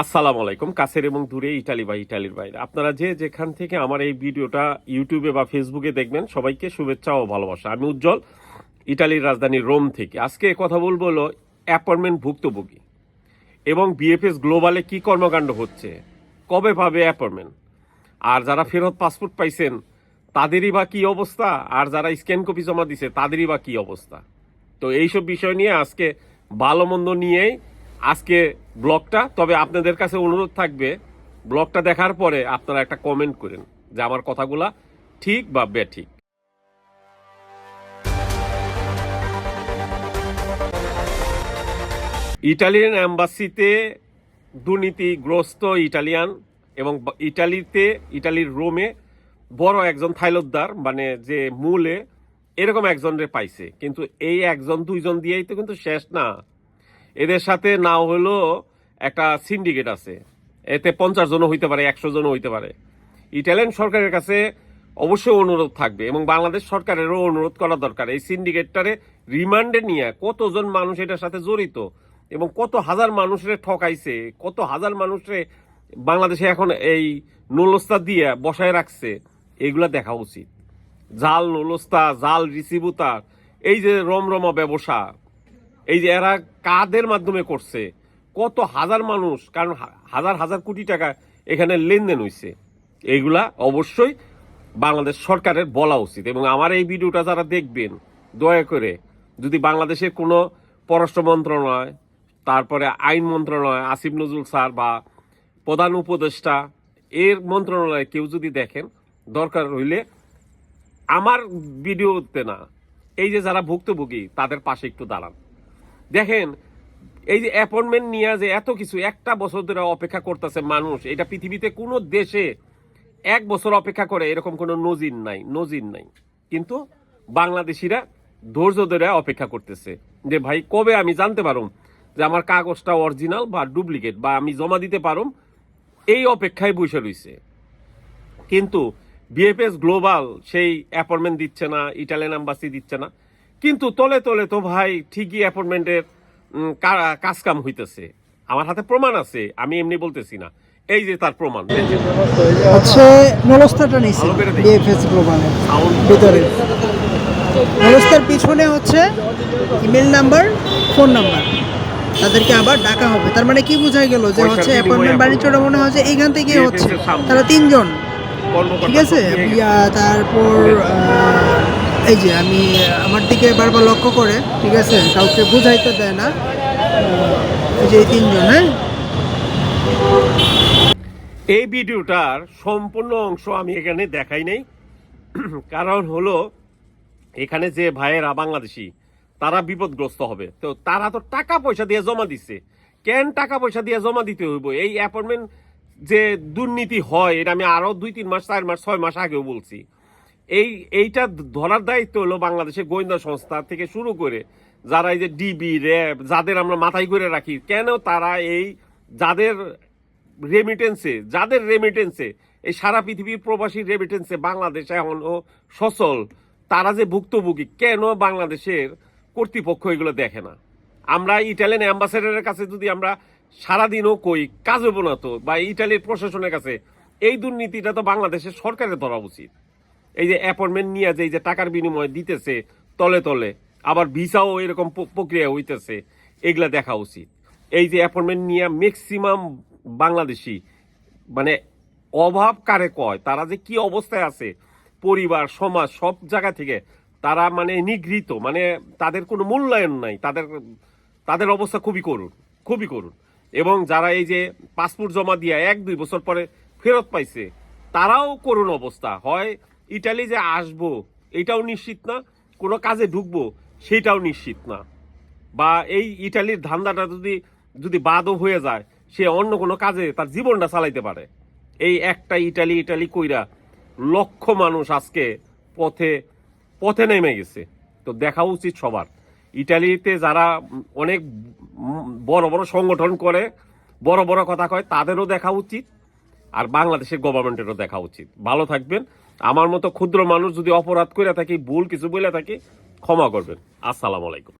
আসসালামু আলাইকুম, কাছের এবং দূরে ইটালি বা ইটালির বাইরে। আপনারা যে যেখান থেকে আমার এই ভিডিওটা ইউটিউবে বা ফেসবুকে দেখবেন, সবাইকে শুভেচ্ছা ও ভালোবাসা। আমি উজ্জ্বল, ইটালির রাজধানী রোম থেকে। আজকে কথা বলব হলো অ্যাপয়েন্টমেন্ট ভুক্তভোগী এবং বিএফএস গ্লোবালে কি কর্মকাণ্ড হচ্ছে, কবে পাবে অ্যাপয়েন্টমেন্ট, আর যারা ফেরত পাসপোর্ট পাইছেন, তাদেরই বা কি অবস্থা, আর যারা স্ক্যান কপি জমা দিছে, তাদেরই বা কি অবস্থা। তো এইসব বিষয় নিয়ে আজকে ভালো মন্দ নিয়েই আজকে ব্লগটা, তবে আপনাদের কাছে অনুরোধ থাকবে, ব্লগটা দেখার পরে আপনারা একটা কমেন্ট করেন যে আমার কথাগুলা ঠিক বা বেঠিক। ইটালিয়ান অ্যাম্বাসিতে দুর্নীতিগ্রস্ত ইটালিয়ান এবং ইটালিতে, ইটালির রোমে বড় একজন থাইলদ্দার মানে যে মূলে এরকম একজনরে পাইছে। কিন্তু এই একজন, দুইজন দিয়েই তো কিন্তু শেষ না। এদের সাথে না হলো একটা সিন্ডিকেট আছে। এতে পঞ্চাশ জনও হইতে পারে, একশো জনও হইতে পারে। ইটালিয়ান সরকারের কাছে অবশ্যই অনুরোধ থাকবে এবং বাংলাদেশ সরকারেরও অনুরোধ করা দরকার। এই সিন্ডিকেটটারে রিমান্ডে নিয়ে কতজন মানুষ এটার সাথে জড়িত এবং কত হাজার মানুষরে ঠকাইছে, কত হাজার মানুষরে বাংলাদেশে এখন এই নুলস্তা দিয়ে বসায় রাখছে, এগুলা দেখা উচিত। জাল নুলস্তা, জাল রিসিবুতা, এই যে রমরমা ব্যবসা এই যে এরা কাদের মাধ্যমে করছে? কত হাজার মানুষ, কারণ হাজার হাজার কোটি টাকা এখানে লেনদেন হয়েছে এইগুলা অবশ্যই বাংলাদেশ সরকারের বলা উচিত। এবং আমার এই ভিডিওটা যারা দেখবেন, দয়া করে যদি বাংলাদেশের কোনো পররাষ্ট্র মন্ত্রণালয়, তারপরে আইন মন্ত্রণালয়, আসিফ নজরুল স্যার বা প্রধান উপদেষ্টা, এর মন্ত্রণালয়ে কেউ যদি দেখেন, দরকার হইলে আমার ভিডিওতে না, এই যে যারা ভুক্তভোগী, তাদের পাশে একটু দাঁড়ান। দেখেন, এই যে অ্যাপয়েন্টমেন্ট নিয়ে যে এত কিছু, একটা বছর ধরে অপেক্ষা করতেছে মানুষ, এটা পৃথিবীতে কোনো দেশে এক বছর অপেক্ষা করে এরকম কোনো নজির নাই নজির নাই। কিন্তু বাংলাদেশিরা ধৈর্য ধরে অপেক্ষা করতেছে যে, ভাই, কবে আমি জানতে পারুম যে আমার কাগজটা অরিজিনাল বা ডুপ্লিকেট বা আমি জমা দিতে পারুম? এই অপেক্ষায় বসে রইছে। কিন্তু বিএফএস গ্লোবাল সেই অ্যাপয়েন্টমেন্ট দিচ্ছে না ইটালিয়ান এম্বাসি দিচ্ছে না। কিন্তু তলে তলে তো ভাই ঠিকই অ্যাপয়েন্টমেন্টের কাজ কাম হইতেছে। আমার হাতে প্রমাণ আছে আমি এমনি বলতেছি না। এই যে তার প্রমাণ। হচ্ছে নলস্তাটা নিছি বিএফএস ভিতরে। নলস্তার পিছনে হচ্ছে ইমেল নাম্বার ফোন নাম্বার তাদেরকে আবার ডাকা হবে। তার মানে কি বোঝা গেল যে হচ্ছে অ্যাপয়েন্টমেন্ট। বাণিজ্যটা মনে হয় যে এইখান থেকে হচ্ছে। তারা তিনজন। ঠিক আছে? তারপর এই যে আমি, আমার দিকে বারবার লক্ষ্য করে, ঠিক আছে? কাউকে বুঝাইতে দেয় না। এই যে এই তিনজন হ্যাঁ? এই ভিডিওটার সম্পূর্ণ অংশ আমি এখানে দেখাই নাই। কারণ হলো, এখানে যে ভাইয়েরা বাংলাদেশি, তারা বিপদগ্রস্ত হবে। তো তারা তো টাকা পয়সা দিয়ে জমা দিচ্ছে কেন টাকা পয়সা দিয়ে জমা দিতে হইব? এই অ্যাপয়েন্টমেন্ট যে দুর্নীতি হয়, এটা আমি আরও দুই, তিন মাস, চার মাস, ছয় মাস আগেও বলছি। এই, এইটা ধরার দায়িত্ব হলো বাংলাদেশের গোয়েন্দা সংস্থা থেকে শুরু করে যারা এই যে ডিবি র্যাব যাদের আমরা মাথায় করে রাখি, কেন তারা এই যাদের রেমিটেন্সে যাদের রেমিটেন্সে এই সারা পৃথিবীর প্রবাসী রেমিটেন্সে বাংলাদেশ এখনও সচল, তারা যে ভুক্তভোগী, কেন বাংলাদেশের কর্তৃপক্ষ এগুলো দেখে না? আমরা ইটালিয়ান অ্যাম্বাসেডারের কাছে যদি আমরা সারাদিনও কই কাজ হব না তো বা ইটালির প্রশাসনের কাছে, এই দুর্নীতিটা তো বাংলাদেশের সরকারের ধরা উচিত। এই যে অ্যাপয়েন্টমেন্ট নিয়ে যে এই যে টাকার বিনিময়ে দিতেছে তলে তলে, আবার ভিসাও এরকম প্রক্রিয়া হইতেছে, এগুলা দেখা উচিত। এই যে অ্যাপয়েন্টমেন্ট নিয়ে ম্যাক্সিমাম বাংলাদেশি মানে অভাব কারে কয়, তারা যে কি অবস্থায় আছে, পরিবার, সমাজ, সব জায়গা থেকে তারা মানে নিগৃহীত মানে তাদের কোনো মূল্যায়ন নাই, তাদের তাদের অবস্থা খুবই করুন খুবই করুন এবং যারা এই যে পাসপোর্ট জমা দিয়ে এক দুই বছর পরে ফেরত পাইছে, তারাও করুণ অবস্থা। হয় ইটালি যে আসব, এটাও নিশ্চিত না, কোনো কাজে ঢুকবো, সেটাও নিশ্চিত না। বা এই ইটালির ধান্দাটা যদি যদি বাদও হয়ে যায়, সে অন্য কোনো কাজে তার জীবনটা চালাইতে পারে। এই একটা ইটালি ইটালি কইরা লক্ষ মানুষ আজকে পথে পথে নেমে গেছে। তো দেখা উচিত সবার। ইটালিতে যারা অনেক বড় বড় সংগঠন করে, বড় বড় কথা কয়, তাদেরও দেখা উচিত, আর বাংলাদেশের গভর্নমেন্টেরও দেখা উচিত। ভালো থাকবেন। আমার মতো ক্ষুদ্র মানুষ যদি অপরাধ করে থাকে, ভুল কিছু বলে থাকে, ক্ষমা করবেন। আসসালাম আলাইকুম।